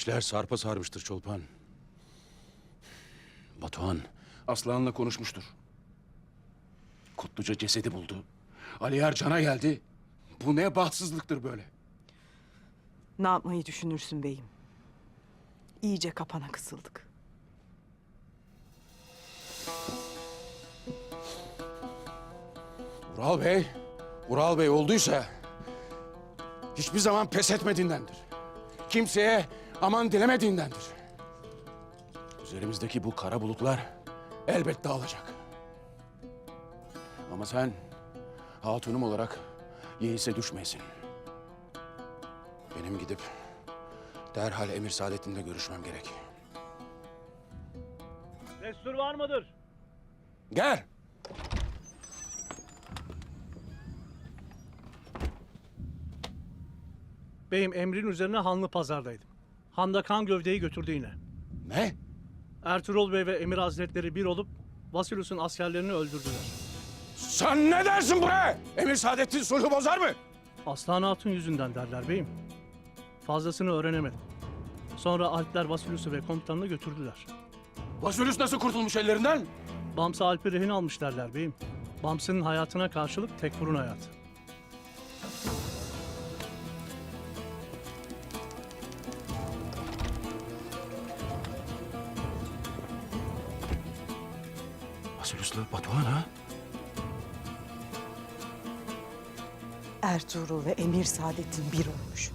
İşler sarpa sarmıştır Çolpan. Batuhan Aslan'la konuşmuştur. Kutluca cesedi buldu. Ali Ercan'a geldi. Bu ne bahtsızlıktır böyle. Ne yapmayı düşünürsün beyim? İyice kapana kısıldık. Ural Bey, Ural Bey olduysa hiçbir zaman pes etmediğindendir. Kimseye aman dilemediğindendir. Üzerimizdeki bu kara bulutlar elbet dağılacak. Ama sen hatunum olarak yeise düşmeyesin. Benim gidip derhal Emir Saadettin'le görüşmem gerek. Destur var mıdır? Gel. Beyim emrin üzerine Hanlı Pazar'daydım. Handa kan gövdeyi götürdü yine. Ne? Ertuğrul Bey ve Emir Hazretleri bir olup Vasilus'un askerlerini öldürdüler. Sen ne dersin buraya? Emir Saadettin sulhu bozar mı? Aslan Hatun yüzünden derler beyim. Fazlasını öğrenemedim. Sonra Alpler Vasilus'u ve komutanını götürdüler. Vasulüs nasıl kurtulmuş ellerinden? Bams'a Alp'i rehin almış derler beyim. Bams'ın hayatına karşılık Tekfur'un hayatı. Vasulüs'le Batuhan ha? Ertuğrul ve Emir Saadettin bir olmuş.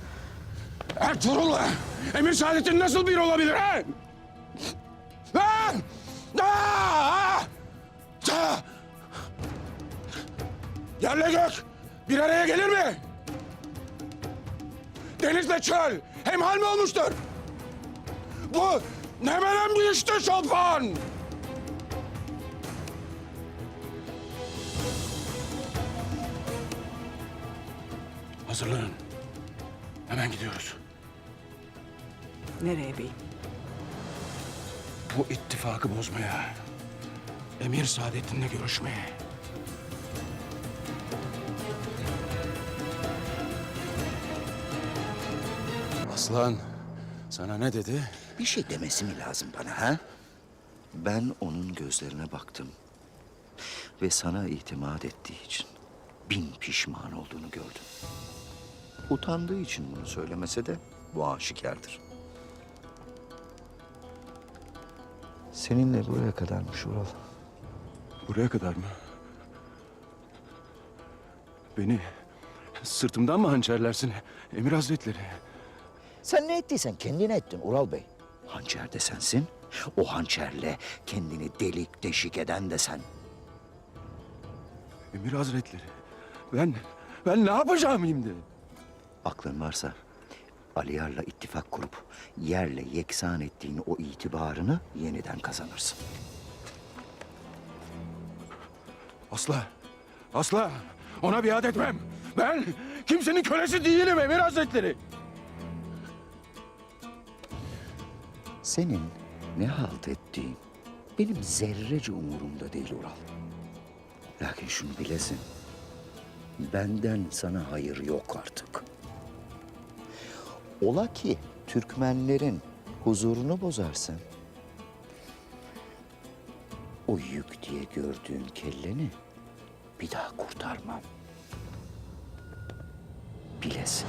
Ertuğrul'la Emir Saadettin nasıl bir olabilir ha? Ha? Ha? Ha? Yerle gök bir araya gelir mi? Denizle çöl hemhal mi olmuştur? Bu ne menen bir iştir Şolpan? Hazırlanın. Hemen gidiyoruz. Nereye beyim? Bu ittifakı bozmaya, Emir Saadettin'le görüşmeye. Aslan, sana ne dedi? Bir şey demesi mi lazım bana ha? Ben onun gözlerine baktım. Ve sana itimat ettiği için bin pişman olduğunu gördüm. Utandığı için bunu söylemese de bu aşikardır. Seninle buraya kadarmış Ural. Buraya kadar mı? Beni sırtımdan mı hançerlersin Emir Hazretleri? Sen ne ettiysen kendine ettin Ural Bey. Hançer de sensin. O hançerle kendini delik deşik eden de sen. Emir Hazretleri, ben, ben ne yapacağım şimdi? Aklın varsa Aliyar'la ittifak kurup yerle yeksan ettiğin o itibarını yeniden kazanırsın. Asla, asla ona biat etmem. Ben kimsenin kölesi değilim Emir Hazretleri. Senin ne halt ettiğin benim zerrece umurumda değil Ural. Lakin şunu bilesin. Benden sana hayır yok artık. Ola ki Türkmenlerin huzurunu bozarsın. O yük diye gördüğün kelleni bir daha kurtarmam. Bilesin.